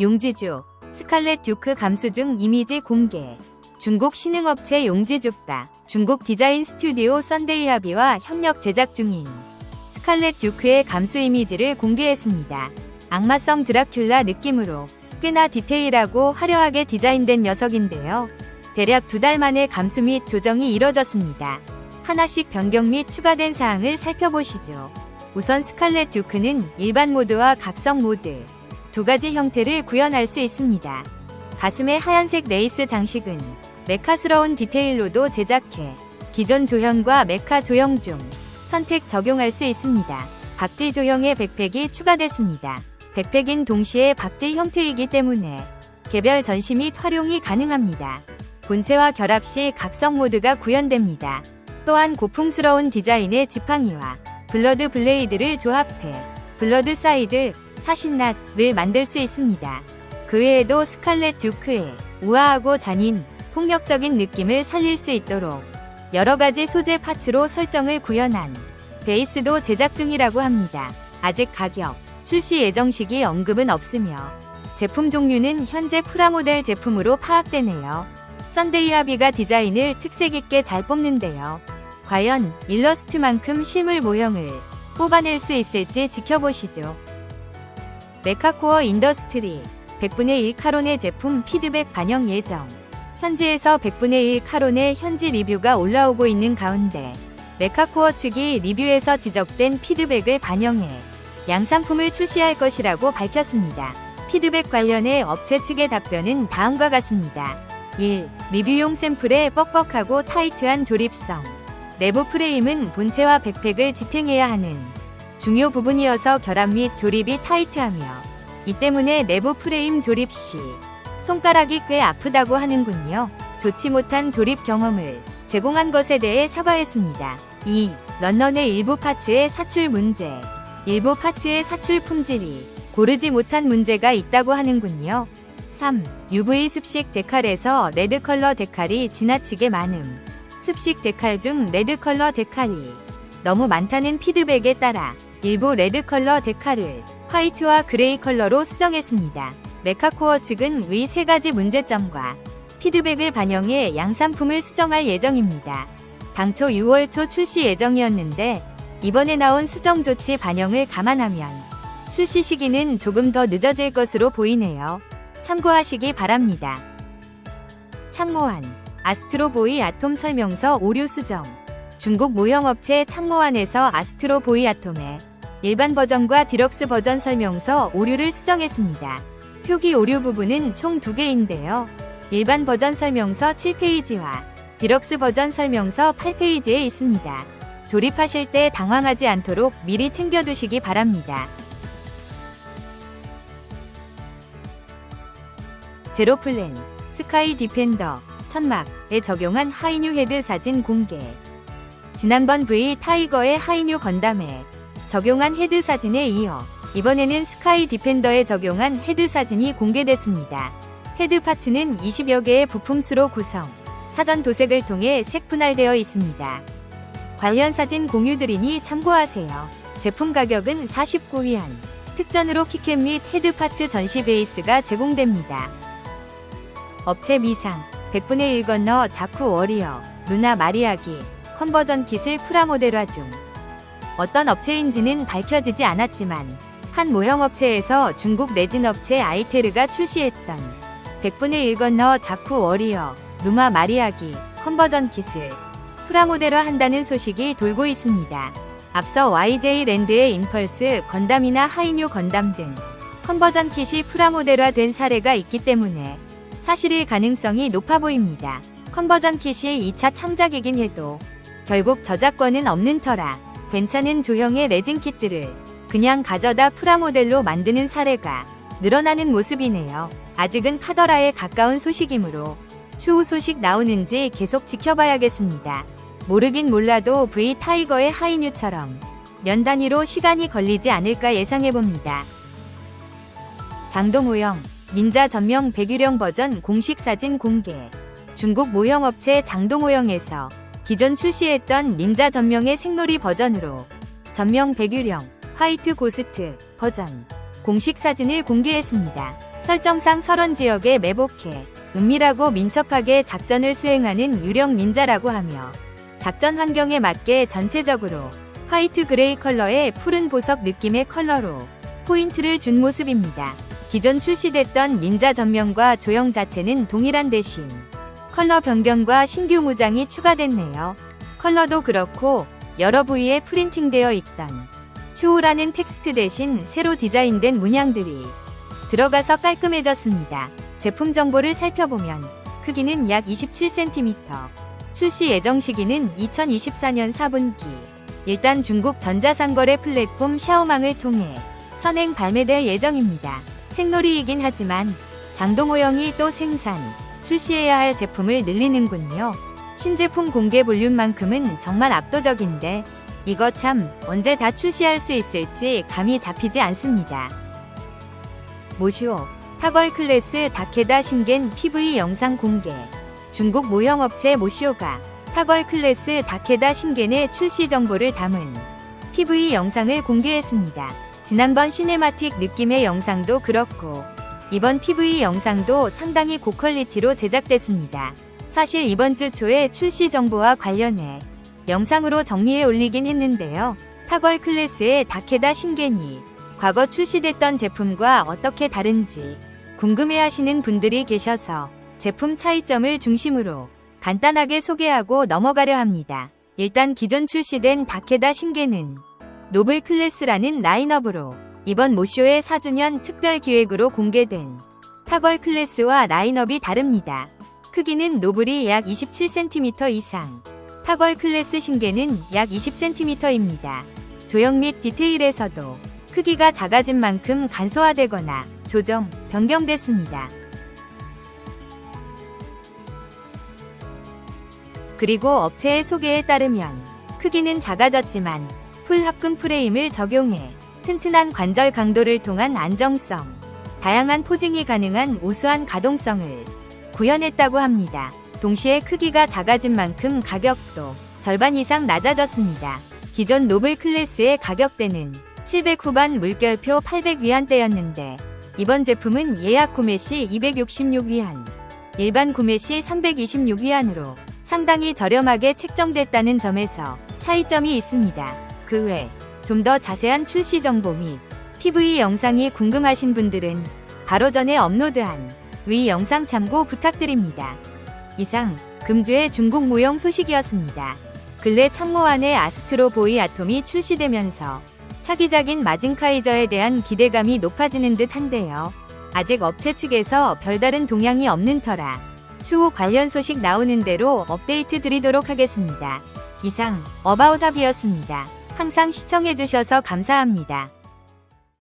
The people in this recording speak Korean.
용지주, 스칼렛 듀크 감수중 이미지 공개. 중국 신흥업체 용지주가 중국 디자인 스튜디오 썬데이하비와 협력 제작 중인 스칼렛 듀크의 감수 이미지를 공개했습니다. 악마성 드라큘라 느낌으로 꽤나 디테일하고 화려하게 디자인된 녀석인데요. 대략 두 달 만에 감수 및 조정이 이뤄졌습니다. 하나씩 변경 및 추가된 사항을 살펴보시죠. 우선 스칼렛 듀크는 일반 모드와 각성 모드 두 가지 형태를 구현할 수 있습니다. 가슴의 하얀색 레이스 장식은 메카스러운 디테일로도 제작해 기존 조형과 메카 조형 중 선택 적용할 수 있습니다. 박지 조형의 백팩이 추가됐습니다. 백팩인 동시에 박지 형태이기 때문에 개별 전시 및 활용이 가능합니다. 본체와 결합 시 각성 모드가 구현됩니다. 또한 고풍스러운 디자인의 지팡이와 블러드 블레이드를 조합해 블러드 사이드 사신낫을 만들 수 있습니다. 그 외에도 스칼렛 듀크의 우아하고 잔인, 폭력적인 느낌을 살릴 수 있도록 여러 가지 소재 파츠로 설정을 구현한 베이스도 제작 중이라고 합니다. 아직 가격, 출시 예정 시기 언급은 없으며 제품 종류는 현재 프라모델 제품으로 파악되네요. 썬데이 아비가 디자인을 특색 있게 잘 뽑는데요. 과연 일러스트만큼 실물 모형을 뽑아낼 수 있을지 지켜보시죠. 메카코어 인더스트리 100분의 1 카론의 제품 피드백 반영 예정. 현지에서 100분의 1 카론의 현지 리뷰가 올라오고 있는 가운데 메카코어 측이 리뷰에서 지적된 피드백을 반영해 양산품을 출시할 것이라고 밝혔습니다. 피드백 관련해 업체 측의 답변은 다음과 같습니다. 1. 리뷰용 샘플의 뻑뻑하고 타이트한 조립성. 내부 프레임은 본체와 백팩을 지탱해야 하는 중요 부분이어서 결합 및 조립이 타이트하며 이 때문에 내부 프레임 조립 시 손가락이 꽤 아프다고 하는군요. 좋지 못한 조립 경험을 제공한 것에 대해 사과했습니다. 2. 런넌의 일부 파츠의 사출 문제. 일부 파츠의 사출 품질이 고르지 못한 문제가 있다고 하는군요. 3. UV 습식 데칼에서 레드 컬러 데칼이 지나치게 많음. 습식 데칼 중 레드 컬러 데칼이 너무 많다는 피드백에 따라 일부 레드 컬러 데칼을 화이트와 그레이 컬러로 수정했습니다. 메카코어 측은 위 세 가지 문제점과 피드백을 반영해 양산품을 수정할 예정입니다. 당초 6월 초 출시 예정이었는데 이번에 나온 수정 조치 반영을 감안하면 출시 시기는 조금 더 늦어질 것으로 보이네요. 참고하시기 바랍니다. 창모한 아스트로보이 아톰 설명서 오류 수정 중국 모형업체 창모안에서 아스트로보이 아톰의 일반 버전과 디럭스 버전 설명서 오류를 수정했습니다. 표기 오류 부분은 총 2개인데요. 일반 버전 설명서 7페이지와 디럭스 버전 설명서 8페이지에 있습니다. 조립하실 때 당황하지 않도록 미리 챙겨두시기 바랍니다. 제로플랜, 스카이 디펜더, 천막에 적용한 하이뉴 헤드 사진 공개. 지난번 V 타이거의 하이뉴 건담에 적용한 헤드 사진에 이어 이번에는 스카이 디펜더에 적용한 헤드 사진이 공개됐습니다. 헤드 파츠는 20여 개의 부품수로 구성, 사전 도색을 통해 색 분할되어 있습니다. 관련 사진 공유드리니 참고하세요. 제품 가격은 49위안, 특전으로 키캡 및 헤드 파츠 전시 베이스가 제공됩니다. 업체 미상, 100분의 1 건너 자쿠 워리어, 루나 마리아기, 컨버전 킷을 프라모델화 중. 어떤 업체인지는 밝혀지지 않았지만 한 모형 업체에서 중국 내진 업체 아이테르가 출시했던 100분의 1 건너 자쿠 워리어, 루마 마리아기, 컨버전 킷을 프라모델화 한다는 소식이 돌고 있습니다. 앞서 YJ 랜드의 인펄스 건담이나 하이뉴 건담 등 컨버전 킷이 프라모델화 된 사례가 있기 때문에 사실일 가능성이 높아 보입니다. 컨버전 킷이 2차 창작이긴 해도 결국 저작권은 없는 터라 괜찮은 조형의 레진 킷들을 그냥 가져다 프라모델로 만드는 사례가 늘어나는 모습이네요. 아직은 카더라에 가까운 소식이므로 추후 소식 나오는지 계속 지켜봐야겠습니다. 모르긴 몰라도 V 타이거의 하이뉴처럼 연 단위로 시간이 걸리지 않을까 예상해봅니다. 모형, 닌자 전명 백유령 버전 공식 사진 공개. 중국 모형업체 장도 모형에서 기존 출시했던 닌자 전명의 생놀이 버전으로 전명 백유령 화이트 고스트 버전 공식 사진을 공개했습니다. 설정상 설원 지역에 매복해 은밀하고 민첩하게 작전을 수행하는 유령 닌자라고 하며 작전 환경에 맞게 전체적으로 화이트 그레이 컬러의 푸른 보석 느낌의 컬러로 포인트를 준 모습입니다. 기존 출시됐던 닌자 전면과 조형 자체는 동일한 대신 컬러 변경과 신규 무장이 추가됐네요. 컬러도 그렇고 여러 부위에 프린팅되어 있던 추호라는 텍스트 대신 새로 디자인된 문양들이 들어가서 깔끔해졌습니다. 제품 정보를 살펴보면 크기는 약 27cm, 출시 예정 시기는 2024년 4분기. 일단 중국 전자상거래 플랫폼 샤오망을 통해 선행 발매될 예정입니다. 생놀이이긴 하지만 장동호영이 또 생산, 출시해야 할 제품을 늘리는군요. 신제품 공개 볼륨만큼은 정말 압도적인데 이거 참 언제 다 출시할 수 있을지 감이 잡히지 않습니다. 모쇼 타걸 클래스 다케다 신겐 PV 영상 공개 중국 모형업체 모쇼가 타걸 클래스 다케다 신겐의 출시 정보를 담은 PV 영상을 공개했습니다. 지난번 시네마틱 느낌의 영상도 그렇고 이번 PV 영상도 상당히 고퀄리티로 제작됐습니다. 사실 이번 주 초에 출시 정보와 관련해 영상으로 정리해 올리긴 했는데요. 타걸 클래스의 다케다 신겐이 과거 출시됐던 제품과 어떻게 다른지 궁금해 하시는 분들이 계셔서 제품 차이점을 중심으로 간단하게 소개하고 넘어가려 합니다. 일단 기존 출시된 다케다 신겐은 노블 클래스라는 라인업으로 이번 모쇼의 4주년 특별 기획으로 공개된 타걸 클래스와 라인업이 다릅니다. 크기는 노블이 약 27cm 이상, 타걸 클래스 신개는 약 20cm입니다. 조형 및 디테일에서도 크기가 작아진 만큼 간소화되거나 조정, 변경됐습니다. 그리고 업체의 소개에 따르면 크기는 작아졌지만 풀 합금 프레임을 적용해 튼튼한 관절 강도를 통한 안정성, 다양한 포징이 가능한 우수한 가동성을 구현했다고 합니다. 동시에 크기가 작아진 만큼 가격도 절반 이상 낮아졌습니다. 기존 노블 클래스의 가격대는 700 후반 물결표 800 위안대였는데 이번 제품은 예약 구매 시 266 위안, 일반 구매 시 326 위안으로 상당히 저렴하게 책정됐다는 점에서 차이점이 있습니다. 그 외 좀 더 자세한 출시 정보 및 PV 영상이 궁금하신 분들은 바로 전에 업로드한 위 영상 참고 부탁드립니다. 이상 금주의 중국 무용 소식이었습니다. 근래 참모안의 아스트로 보이 아톰이 출시되면서 차기작인 마징카이저에 대한 기대감이 높아지는 듯 한데요. 아직 업체 측에서 별다른 동향이 없는 터라 추후 관련 소식 나오는 대로 업데이트 드리도록 하겠습니다. 이상 어바웃합이었습니다. 항상 시청해주셔서 감사합니다.